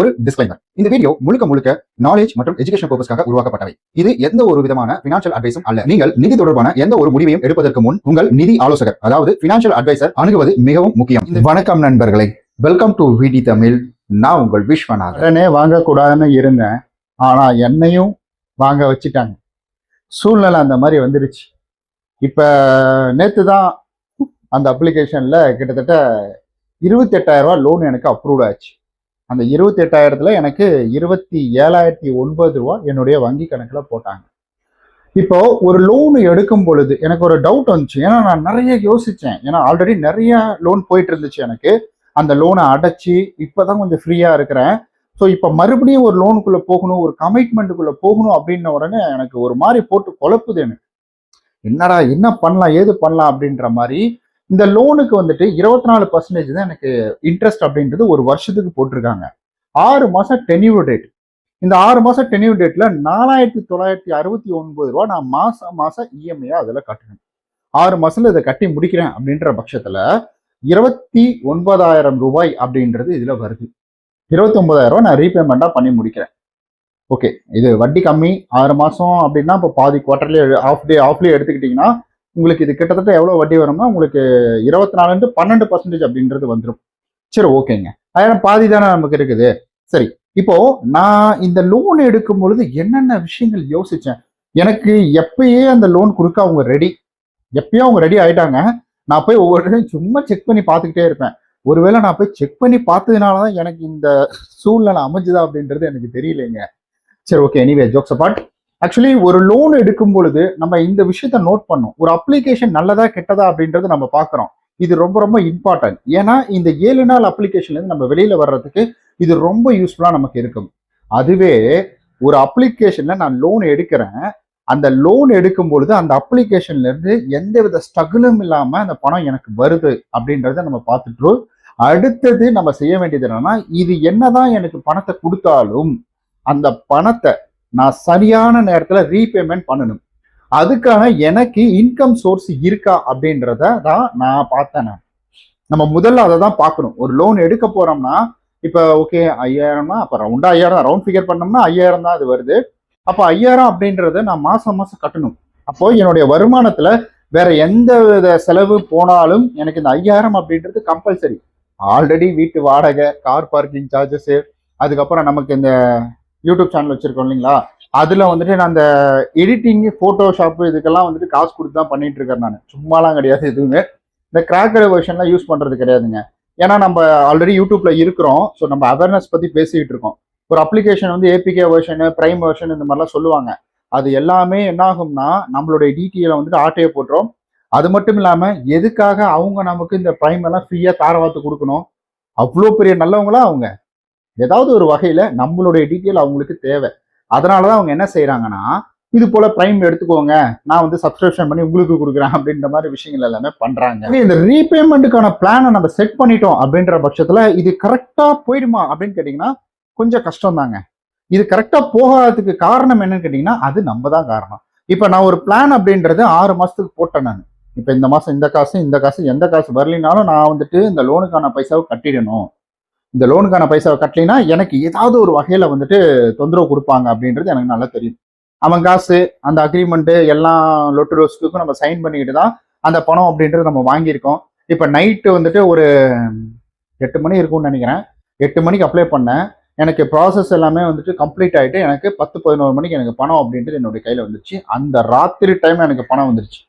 ஒரு டிஸ்க்ளைமர் இந்த வீடியோ முழுக்க முழுக்க நாலேஜ் மற்றும் எஜுகேஷன் பர்பஸ்க்காக உருவாக்கப்பட்டவை. இது எந்த ஒரு விதமான பினான்சியல் அட்வைஸும் அல்ல. நீங்கள் நிதி தொடர்பான எந்த ஒரு முடிவையும் எடுப்பதற்கு முன் உங்கள் நிதி ஆலோசகர் அதாவது பினான்சியல் அட்வைசர் அணுகுவது மிகவும் முக்கியம். வணக்கம் நண்பர்களே. வெல்கம் டு விடி தமிழ் நான் உங்கள் விஸ்வநாதன். வாங்கக்கூடாதுன்னு இருந்தேன். ஆனா என்னையும் வாங்க வச்சுட்டாங்க. சூழ்நிலை அந்த மாதிரி வந்துருச்சு. இப்ப நேத்து தான் அந்த அப்ளிகேஷன்ல கிட்டத்தட்ட இருபத்தெட்டாயிரம் ரூபாய் லோன் எனக்கு அப்ரூவ் ஆச்சு. அந்த இருபத்தெட்டாயிரத்துல எனக்கு இருபத்தி ஏழாயிரத்தி ஒன்பது ரூபா என்னுடைய வங்கி கணக்குல போட்டாங்க. இப்போ ஒரு லோன் எடுக்கும் பொழுது எனக்கு ஒரு டவுட் வந்துச்சு. ஏன்னா நான் நிறைய யோசிச்சேன். ஏன்னா ஆல்ரெடி நிறைய லோன் போயிட்டு இருந்துச்சு எனக்கு. அந்த லோனை அடைச்சி இப்போதான் கொஞ்சம் ஃப்ரீயா இருக்கிறேன். ஸோ இப்போ மறுபடியும் ஒரு லோனுக்குள்ள போகணும் ஒரு கமிட்மெண்ட்டுக்குள்ள போகணும் அப்படின்ன உடனே எனக்கு ஒரு மாதிரி போட்டு குழப்புது எனக்கு. என்னடா என்ன பண்ணலாம் ஏது பண்ணலாம் அப்படின்ற மாதிரி இந்த லோனுக்கு வந்துட்டு இருபத்தி நாலு பர்சன்டேஜ் தான் எனக்கு இன்ட்ரெஸ்ட் அப்படின்றது ஒரு வருஷத்துக்கு போட்டிருக்காங்க. ஆறு மாசம் டென்யூ டேட் இந்த ஆறு மாசம் டென்யூ டேட்ல நாலாயிரத்தி தொள்ளாயிரத்தி அறுபத்தி ஒன்பது ரூபா நான் மாசம் மாசம் இஎம்ஐயா அதில் கட்டணும் ஆறு மாசத்துல இதை கட்டி முடிக்கிறேன் அப்படின்ற பட்சத்துல இருபத்தி ஒன்பதாயிரம் ரூபாய் அப்படின்றது இதுல வருது. இருபத்தி ஒன்பதாயிரம் ரூபாய் நான் ரீபேமெண்டா பண்ணி முடிக்கிறேன். ஓகே இது வட்டி கம்மி ஆறு மாசம் அப்படின்னா இப்போ பாதி குவார்டர்லயே ஆஃப் டே ஆஃப்லயே எடுத்துக்கிட்டிங்கன்னா உங்களுக்கு இது கிட்டத்தட்ட எவ்வளோ வட்டி வரும்னா உங்களுக்கு இருபத்தி நாலுலேருந்து பன்னெண்டு பர்சன்டேஜ் அப்படின்றது வந்துடும் சரி ஓகேங்க. அதெல்லாம் பாதி தானே நமக்கு இருக்குது. சரி இப்போ நான் இந்த லோன் எடுக்கும் பொழுது என்னென்ன விஷயங்கள் யோசித்தேன் எனக்கு எப்பயே அந்த லோன் கொடுக்க அவங்க ரெடி எப்பயோ அவங்க ரெடி ஆயிட்டாங்க. நான் போய் ஒவ்வொரு சும்மா செக் பண்ணி பார்த்துக்கிட்டே இருப்பேன். ஒருவேளை நான் போய் செக் பண்ணி பார்த்ததுனால தான் எனக்கு இந்த சூழ்நிலை அமைஞ்சுதா அப்படின்றது எனக்கு தெரியலைங்க. சரி okay anyway jokes apart actually ஒரு லோன் எடுக்கும் பொழுது நம்ம இந்த விஷயத்த நோட் பண்ணோம் ஒரு அப்ளிகேஷன் நல்லதா கெட்டதா அப்படின்றத நம்ம பார்க்குறோம். இது ரொம்ப ரொம்ப இம்பார்ட்டன்ட் ஏன்னா இந்த ஏழு நாள் அப்ளிகேஷன்லேருந்து நம்ம வெளியில் வர்றதுக்கு இது ரொம்ப யூஸ்ஃபுல்லாக நமக்கு இருக்கும். அதுவே ஒரு அப்ளிகேஷனில் நான் லோன் எடுக்கிறேன். அந்த லோன் எடுக்கும் பொழுது அந்த அப்ளிகேஷன்லேருந்து எந்த வித ஸ்ட்ரகிளும் இல்லாமல் அந்த பணம் எனக்கு வருது அப்படின்றத நம்ம பார்த்துட்டு அடுத்தது நம்ம செய்ய வேண்டியது என்னன்னா இது என்னதான் எனக்கு பணத்தை கொடுத்தாலும் அந்த பணத்தை நான் சரியான நேரத்தில் ரீபேமெண்ட் பண்ணணும். அதுக்கான எனக்கு இன்கம் சோர்ஸ் இருக்கா அப்படின்றத தான் நான் பார்த்தேன் நம்ம முதல்ல அதை தான் பார்க்கணும். ஒரு லோன் எடுக்க போறோம்னா இப்போ ஓகே ஐயாயிரம்னா அப்போ ரவுண்டா ஐயாயிரம் ரவுண்ட் ஃபிகர் பண்ணோம்னா ஐயாயிரம் தான் அது வருது. அப்போ ஐயாயிரம் அப்படின்றத நான் மாசம் மாசம் கட்டணும். அப்போ என்னுடைய வருமானத்துல வேற எந்த வித செலவு போனாலும் எனக்கு இந்த ஐயாயிரம் அப்படின்றது கம்பல்சரி ஆல்ரெடி வீட்டு வாடகை கார் பார்க்கிங் சார்ஜஸ் அதுக்கப்புறம் நமக்கு இந்த யூடியூப் சேனல் வச்சிருக்கோம் இல்லைங்களா? அதுல வந்துட்டு நான் அந்த எடிட்டிங் ஃபோட்டோஷாப் இதுக்கெல்லாம் வந்துட்டு காசு கொடுத்து தான் பண்ணிட்டு இருக்கேன் நான். சும்மாலாம் கிடையாது எதுவுமே. இந்த கிராக்கர் வெர்ஷன்லாம் யூஸ் பண்றது கிடையாதுங்க. ஏன்னா நம்ம ஆல்ரெடி யூடியூப்ல இருக்கிறோம். ஸோ நம்ம அவேர்னஸ் பத்தி பேசிக்கிட்டு இருக்கோம். ஒரு அப்ளிகேஷன் வந்து ஏபிகே வெர்ஷனு பிரைம் வெர்ஷன் இந்த மாதிரிலாம் சொல்லுவாங்க. அது எல்லாமே என்ன ஆகும்னா நம்மளுடைய டிடிஎல வந்துட்டு ஆட்டையை போட்டுரும். அது மட்டும் இல்லாம எதுக்காக அவங்க நமக்கு இந்த பிரைம் எல்லாம் ஃப்ரீயா தாரவாத்து கொடுக்கணும்? அவ்வளோ பெரிய நல்லவங்களா அவங்க. ஏதாவது ஒரு வகையில நம்மளுடைய டீட்டெயில் அவங்களுக்கு தேவை. அதனாலதான் அவங்க என்ன செய்யறாங்கன்னா இது போல பிரைம் எடுத்துக்கோங்க நான் வந்து சப்ஸ்கிரிப்ஷன் பண்ணி உங்களுக்கு கொடுக்குறேன் அப்படின்ற மாதிரி விஷயங்கள் எல்லாமே பண்றாங்க. இந்த ரீபேமெண்ட்டுக்கான பிளானை நம்ம செட் பண்ணிட்டோம் அப்படின்ற பட்சத்துல இது கரெக்டா போயிடுமா அப்படின்னு கேட்டீங்கன்னா கொஞ்சம் கஷ்டம் தாங்க. இது கரெக்டா போகாததுக்கு காரணம் என்னன்னு கேட்டீங்கன்னா அது நம்ம தான் காரணம். இப்ப நான் ஒரு பிளான் அப்படின்றது ஆறு மாசத்துக்கு போட்டேன் நான். இப்ப இந்த மாசம் இந்த காசு இந்த காசு எந்த காசு வரலினாலும் நான் வந்துட்டு இந்த லோனுக்கான பைசாவை கட்டிடணும். இந்த லோனுக்கான பைசாவை கட்டலைன்னா எனக்கு ஏதாவது ஒரு வகையில் வந்துட்டு தொந்தரவு கொடுப்பாங்க அப்படின்றது எனக்கு நல்லா தெரியும். அவன் காசு அந்த அக்ரிமெண்ட்டு எல்லா லொட்டு ரோஸ்க்கும் நம்ம சைன் பண்ணிக்கிட்டு தான் அந்த பணம் அப்படின்றது நம்ம வாங்கியிருக்கோம். இப்போ நைட்டு வந்துட்டு ஒரு எட்டு மணி இருக்கும்னு நினைக்கிறேன். எட்டு மணிக்கு அப்ளை பண்ணேன். எனக்கு ப்ராசஸ் எல்லாமே வந்துட்டு கம்ப்ளீட் ஆகிட்டு எனக்கு பத்து பதினோரு மணிக்கு எனக்கு பணம் அப்படின்றது என்னுடைய கையில் வந்துருச்சு. அந்த ராத்திரி டைம் எனக்கு பணம் வந்துருச்சு.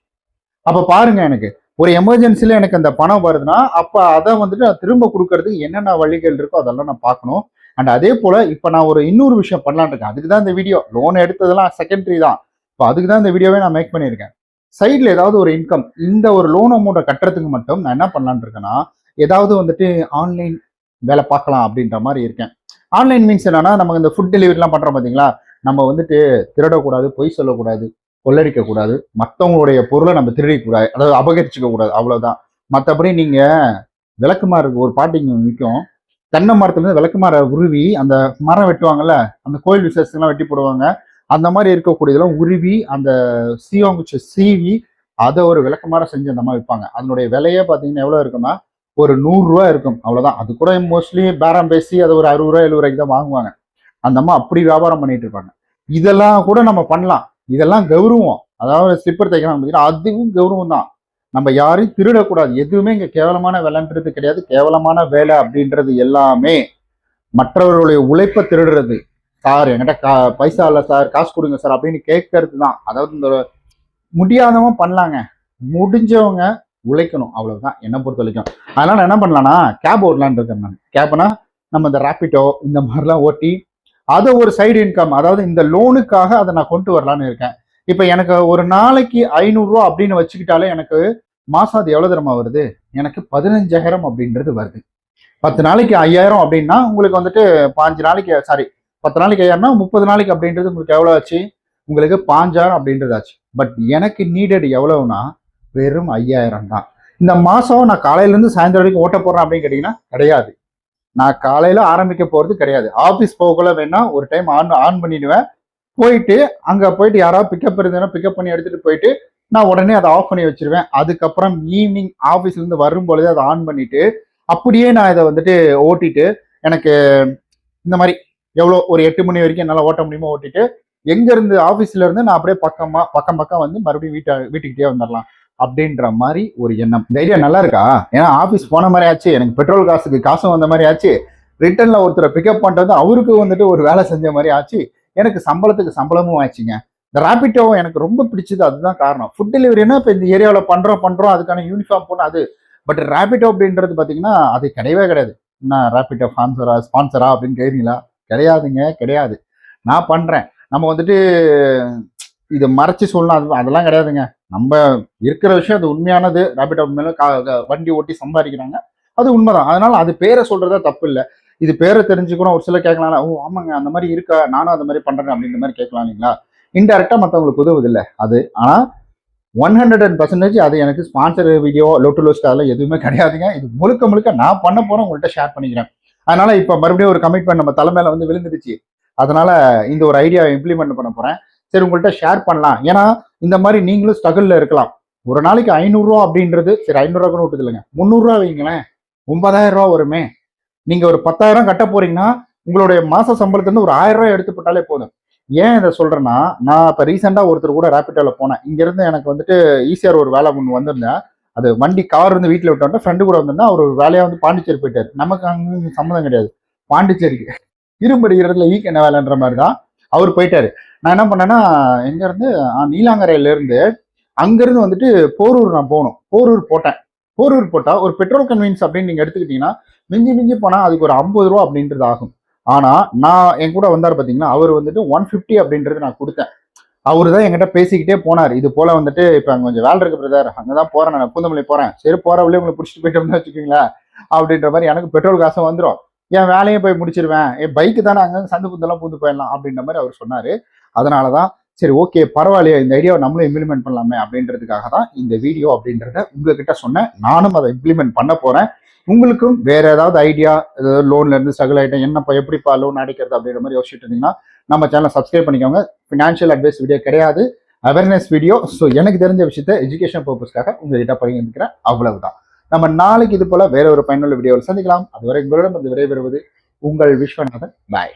அப்போ பாருங்க எனக்கு ஒரு எமர்ஜென்சில எனக்கு அந்த பணம் வருதுன்னா அப்ப அதை வந்துட்டு நான் திரும்ப கொடுக்கறதுக்கு என்னென்ன வழிகள் இருக்கோ அதெல்லாம் நான் பார்க்கணும். அண்ட் அதே போல இப்ப நான் ஒரு இன்னொரு விஷயம் பண்ணலான்னு இருக்கேன். அதுக்கு தான் இந்த வீடியோ லோன் எடுத்ததெல்லாம் செகண்டரி தான். இப்போ அதுக்கு தான் இந்த வீடியோவே நான் மேக் பண்ணியிருக்கேன். சைட்ல ஏதாவது ஒரு இன்கம் இந்த ஒரு லோன் அமௌண்ட்டை கட்டுறதுக்கு மட்டும் நான் என்ன பண்ணலான்னு இருக்கேன்னா ஏதாவது வந்துட்டு ஆன்லைன் வேலை பார்க்கலாம் அப்படின்ற மாதிரி இருக்கேன். ஆன்லைன் மீன்ஸ் என்னன்னா நமக்கு இந்த ஃபுட் டெலிவரிலாம் பண்றோம் பார்த்தீங்களா நம்ம வந்துட்டு திருடக்கூடாது பொய் சொல்லக்கூடாது. கொள்ளடிக்க கூடாது மற்றவங்களுடைய பொருளை நம்ம திருடிக்கூடாது. அதாவது அபகரிச்சுக்க கூடாது அவ்வளவுதான். மற்றபடி நீங்க விளக்குமாறு ஒரு பாட்டிங்க நிற்கும் தென்னை மரத்துல இருந்து உருவி அந்த மரம் வெட்டுவாங்கல்ல அந்த கோயில் விசேஷத்துலாம் வெட்டி போடுவாங்க. அந்த மாதிரி இருக்கக்கூடியதெல்லாம் உருவி அந்த சீவாங்குச்ச சீவி அதை ஒரு விளக்கமாற செஞ்சு அந்த மாதிரி விற்பாங்க. அதனுடைய விலையே பார்த்தீங்கன்னா எவ்வளோ இருக்குன்னா ஒரு நூறுரூவா இருக்கும். அவ்வளவுதான். அது கூட மோஸ்ட்லி பேரம் பேசி அது ஒரு அறுபது ரூபா எழுபது ரூபாய்க்கு தான் வாங்குவாங்க. அந்த அம்மா அப்படி வியாபாரம் பண்ணிட்டு இருப்பாங்க. இதெல்லாம் கூட நம்ம பண்ணலாம். இதெல்லாம் கௌரவம். அதாவது ஸ்லிப்பர் தைக்கலாம் பார்த்தீங்கன்னா அதுவும் கௌரவம் தான். நம்ம யாரையும் திருடக்கூடாது. எதுவுமே இங்க கேவலமான வேலைன்றது கிடையாது. கேவலமான வேலை அப்படின்றது எல்லாமே மற்றவர்களுடைய உழைப்பை திருடுறது. சார் என்கிட்ட கா பைசா இல்லை சார் காசு கொடுங்க சார் அப்படின்னு கேட்கறது தான். அதாவது இந்த முடியாதவன் பண்ணலாங்க. முடிஞ்சவங்க உழைக்கணும். அவ்வளவுதான். என்னை பொறுத்த வரைக்கும். அதனால என்ன பண்ணலாம்னா கேப் ஓட்டலான்னு இருக்கேன் நான். கேப்னா நம்ம இந்த ரேப்பிட்டோ இந்த மாதிரிலாம் ஓட்டி அதை ஒரு சைடு இன்கம் அதாவது இந்த லோனுக்காக அதை நான் கொண்டு வரலான்னு இருக்கேன். இப்போ எனக்கு ஒரு நாளைக்கு ஐநூறுரூவா அப்படின்னு வச்சுக்கிட்டாலே எனக்கு மாசம் அது எவ்வளோ தரமா வருது? எனக்கு பதினஞ்சாயிரம் அப்படின்றது வருது. பத்து நாளைக்கு ஐயாயிரம் அப்படின்னா உங்களுக்கு வந்துட்டு பாஞ்சு நாளைக்கு சாரி பத்து நாளைக்கு ஐயாயிரம்னா முப்பது நாளைக்கு அப்படின்றது உங்களுக்கு எவ்வளோ ஆச்சு? உங்களுக்கு பாஞ்சாயிரம் அப்படின்றது ஆச்சு. பட் எனக்கு நீடட் எவ்வளவுனா வெறும் ஐயாயிரம் தான். இந்த மாதம் நான் காலையிலேருந்து சாயந்தரம் வரைக்கும் ஓட்ட போடுறேன் அப்படின்னு கேட்டிங்கன்னா கிடையாது. நான் காலையில ஆரம்பிக்க போறது கிடையாது. ஆபீஸ் போகக்குள்ள வேணா ஒரு டைம் ஆன் ஆன் பண்ணிடுவேன். போயிட்டு அங்க போயிட்டு யாராவது பிக்கப் இருந்ததுன்னா பிக்கப் பண்ணி எடுத்துட்டு போயிட்டு நான் உடனே அதை ஆஃப் பண்ணி வச்சிருவேன். அதுக்கப்புறம் ஈவினிங் ஆஃபீஸ்லேருந்து வரும் அதை ஆன் பண்ணிட்டு அப்படியே நான் இதை வந்துட்டு ஓட்டிட்டு எனக்கு இந்த மாதிரி எவ்வளோ ஒரு எட்டு மணி வரைக்கும் என்னால் ஓட்ட முடியுமோ ஓட்டிட்டு எங்க இருந்து இருந்து நான் அப்படியே பக்கமா பக்கம் பக்கம் வந்து மறுபடியும் வீட்டை வீட்டுக்கிட்டே வந்துடலாம். அப்படின்ற மாதிரி ஒரு எண்ணம். இந்த ஐடியா நல்லா இருக்கா? ஏன்னா ஆஃபீஸ் போன மாதிரி ஆச்சு எனக்கு பெட்ரோல் காசுக்கு காசும் வந்த மாதிரி ஆச்சு. ரிட்டர்ன்ல ஒருத்தரை பிக்கப் பண்ணுறது அவருக்கு வந்துட்டு ஒரு வேலை செஞ்ச மாதிரி ஆச்சு. எனக்கு சம்பளத்துக்கு சம்பளமும் ஆச்சுங்க இந்த ராபிட்டோ எனக்கு ரொம்ப பிடிச்சது அதுதான் காரணம். ஃபுட் டெலிவரினா இப்போ இந்த ஏரியாவில் பண்ணுறோம் பண்ணுறோம் அதுக்கான யூனிஃபார்ம் போனால் அது. பட் ரேபிட்டோ அப்படின்றது பார்த்தீங்கன்னா அது கிடையவே கிடையாது. என்ன ரேபிட்டோ ஸ்பான்சரா ஸ்பான்சரா அப்படின்னு கேட்குறீங்களா கிடையாதுங்க கிடையாது. நான் பண்ணுறேன் நம்ம வந்துட்டு இதை மறைச்சி சொல்லணும் அது அதெல்லாம் கிடையாதுங்க. நம்ம இருக்கிற விஷயம் அது உண்மையானது ரேபிட்டோ மேல வண்டி ஓட்டி சம்பாதிக்கிறாங்க. அது உண்மைதான். அதனால அது பேரை சொல்றதா தப்பு இல்லை இது பேரை தெரிஞ்சுக்கணும். ஒரு சில கேட்கலாம் ஓ ஆமாங்க அந்த மாதிரி இருக்கா? நானும் அந்த மாதிரி பண்றேன் அப்படின்ற மாதிரி கேட்கலாம் இல்லைங்களா? இன்டெரக்டா மற்றவங்களுக்கு உதவுது இல்லை அது. ஆனா ஒன் ஹண்ட்ரட் அண்ட் பர்சன்டேஜ் அது எனக்கு ஸ்பான்சர் வீடியோ லோட்டு லோஸ்ட் அதெல்லாம் எதுவுமே கிடையாதுங்க. இது முழுக்க முழுக்க நான் பண்ண போறேன் உங்கள்கிட்ட ஷேர் பண்ணிக்கிறேன். அதனால இப்போ மறுபடியும் ஒரு கமிட்மெண்ட் நம்ம தலைமையில வந்து விழுந்துடுச்சு. அதனால இந்த ஒரு ஐடியாவை இம்ப்ளிமெண்ட் பண்ண போறேன். சரி உங்கள்கிட்ட ஷேர் பண்ணலாம். ஏன்னா இந்த மாதிரி நீங்களும் ஸ்ட்ரகிளில் இருக்கலாம். ஒரு நாளைக்கு ஐநூறுரூவா அப்படின்றது சரி ஐநூறுரூவா கூட விட்டது இல்லைங்க முந்நூறுரூவா வைங்களேன். ஒன்பதாயிரம் ரூபா வருமே. நீங்கள் ஒரு பத்தாயிரம் கட்ட போறீங்கன்னா உங்களுடைய மாச சம்பளத்துலேருந்து ஒரு ஆயிரம் ரூபாய் எடுத்து போட்டாலே போதும். ஏன் இதை சொல்கிறேன்னா நான் இப்போ ரீசெண்டாக ஒருத்தர் கூட ரேபிட்டோல போனேன். இங்கேருந்து எனக்கு வந்துட்டு ஈஸியார் ஒரு வேலை ஒன்று வந்திருந்தேன் அது வண்டி கார் இருந்து வீட்டில் விட்டோம்னா ஃப்ரெண்டு கூட வந்திருந்தா அவர் ஒரு வந்து பாண்டிச்சேரி போயிட்டாரு. நமக்கு அங்கே சம்மந்தம் கிடையாது. பாண்டிச்சேரிக்கு. இரும்படி இடத்துல ஈக்கு என்ன வேலைன்ற மாதிரி தான் அவர் போயிட்டாரு. நான் என்ன பண்ணேன்னா எங்க இருந்து அங்கேருந்து அங்கிருந்து வந்துட்டு போரூர் நான் போகணும். போரூர் போட்டேன். போரூர் போட்டால் ஒரு பெட்ரோல் கன்வீன்ஸ் அப்படின்னு நீங்கள் எடுத்துக்கிட்டீங்கன்னா மிஞ்சி மிஞ்சி போனால் அதுக்கு ஒரு ஐம்பது ரூபா அப்படின்றது ஆகும். ஆனால் நான் என் கூட வந்தார் பார்த்தீங்கன்னா அவர் வந்துட்டு ஒன் ஃபிஃப்டி அப்படின்றது நான் கொடுத்தேன். அவர் தான் என்கிட்ட பேசிக்கிட்டே போனார். இது போல் வந்துட்டு இப்போ அங்கே கொஞ்சம் வேலை இருக்கு பிரதர் அங்கதான் போகிறேன் நான் பூந்தமல்லி போகிறேன் சரி போகிற வழியே உங்களை பிடிச்சிட்டு போயிட்டோம்னு வச்சுக்கோங்களேன் அப்படின்ற மாதிரி எனக்கு பெட்ரோல் காசும் வந்துடும் என் வேலையும் போய் முடிச்சிருவேன். என் பைக்கு தானே அங்கே சந்து புந்தெல்லாம் பூந்து போயிடலாம் அப்படின்ற மாதிரி அவர் சொன்னார். அதனாலதான் சரி ஓகே பரவாயில்லையா இந்த ஐடியாவை நம்மளும் இம்ப்ளிமெண்ட் பண்ணலாமே அப்படின்றதுக்காக தான் இந்த வீடியோ அப்படின்றத உங்ககிட்ட சொன்னேன். நானும் அதை இம்ப்ளிமெண்ட் பண்ண போறேன். உங்களுக்கும் வேற ஏதாவது ஐடியா ஏதாவது லோன்ல இருந்து ஸ்ட்ரகிள் ஆகிட்டேன் என்னப்பா எப்படிப்பா லோன் அடைக்கிறது அப்படின்ற மாதிரி யோசிச்சுட்டு இருந்தீங்கன்னா நம்ம சேனலை சப்ஸ்கிரைப் பண்ணிக்கோங்க. ஃபினான்ஷியல் அட்வைஸ் வீடியோ கிடையாது. அவேர்னஸ் வீடியோ ஸோ எனக்கு தெரிஞ்ச விஷயத்த எஜுகேஷன் பர்பஸ்க்காக உங்ககிட்ட பகிர்ந்துக்கிறேன். அவ்வளவுதான். நம்ம நாளைக்கு இது போல வேற ஒரு பயனுள்ள வீடியோவில் சந்திக்கலாம். அதுவரை உங்களிடம் வந்து விடைபெறுவது உங்கள் விஸ்வநாதன். பாய்